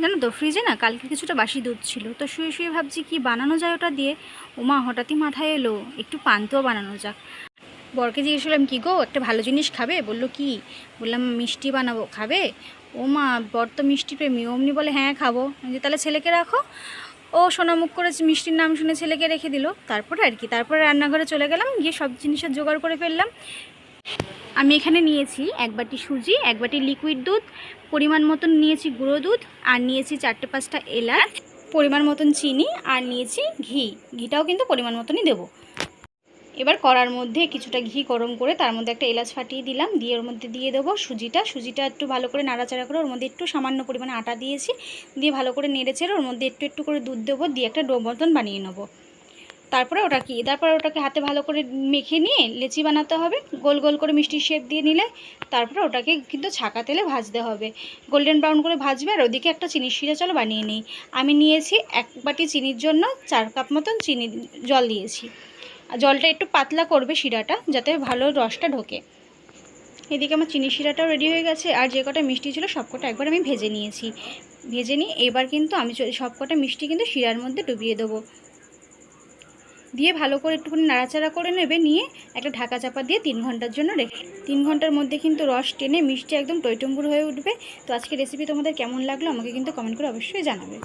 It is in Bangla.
জানো তো ফ্রিজে না কালকে কিছুটা বাসি দুধ ছিল, তো শুয়ে শুয়ে ভাবছি কি বানানো যায় ওটা দিয়ে। ওমা, হঠাৎই মাথায় এলো, একটু পান্তুয়া বানানো যাক। বরকে জিজ্ঞেস করলাম কী গো, একটা ভালো জিনিস খাবে? বলল, কি? বললাম, মিষ্টি বানাবো। খাবে? ও মা বর তো মিষ্টি প্রেমী, অমনি বলে হ্যাঁ খাব। যে তাহলে ছেলেকে রাখো। ও সোনামুখ করে মিষ্টির নাম শুনে ছেলেকে রেখে দিল। তারপরে আর কি, তারপরে রান্নাঘরে চলে গেলাম, গিয়ে সব জিনিসের জোগাড় করে ফেললাম। আমি এখানে নিয়েছি এক বাটি সুজি, এক বাটি লিকুইড দুধ, পরিমাণ মতন নিয়েছি গুঁড়ো দুধ, আর নিয়েছি চারটে পাঁচটা এলাচ, পরিমাণ মতন চিনি, আর নিয়েছি ঘি। ঘিটাও কিন্তু পরিমাণ মতনই দেবো। এবার কড়ার মধ্যে কিছুটা ঘি গরম করে তার মধ্যে একটা এলাচ ফাটিয়ে দিলাম, দিয়ে ওর মধ্যে দিয়ে দেবো সুজিটা। সুজিটা একটু ভালো করে নাড়াচাড়া করে ওর মধ্যে একটু সামান্য পরিমাণে আটা দিয়েছি, দিয়ে ভালো করে নেড়ে চেড়ে ওর মধ্যে একটু একটু করে দুধ দেবো, দিয়ে একটা ডো মতন বানিয়ে নেব। তারপরে ওটা কি তারপরে ওটাকে হাতে ভালো করে মেখে নিয়ে লেচি বানাতে হবে, গোল গোল করে মিষ্টির শেপ দিয়ে নিলে তারপরে ওটাকে কিন্তু ছাকা তেলে ভাজতে হবে। গোল্ডেন ব্রাউন করে ভাজবে আর ওদিকে একটা চিনির শিরা চলো বানিয়ে নিই। আমি নিয়েছি এক বাটি চিনির জন্য চার কাপ মতন চিনি জল দিয়েছি। জলটা একটু পাতলা করবে শিরাটা যাতে ভালো রসটা ঢোকে। এদিকে আমার চিনি শিরাটাও রেডি হয়ে গেছে আর যে কটা মিষ্টি ছিল সব কটা একবার আমি ভেজে নিয়েছি। ভেজে নিয়ে এবার কিন্তু আমি চ- সব কটা মিষ্টি কিন্তু শিরার মধ্যে ডুবিয়ে দেবো। দিয়ে ভালো করে একটুখানি নাড়াচাড়া করে নেবে, নিয়ে একটা ঢাকা চাপা দিয়ে তিন ঘণ্টার জন্য রেখে তিন ঘণ্টার মধ্যে কিন্তু রস টেনে মিষ্টি একদম টইটম্বুর হয়ে উঠবে। তো আজকে রেসিপি তোমাদের কেমন লাগল আমাকে কিন্তু কমেন্ট করে অবশ্যই জানাবে।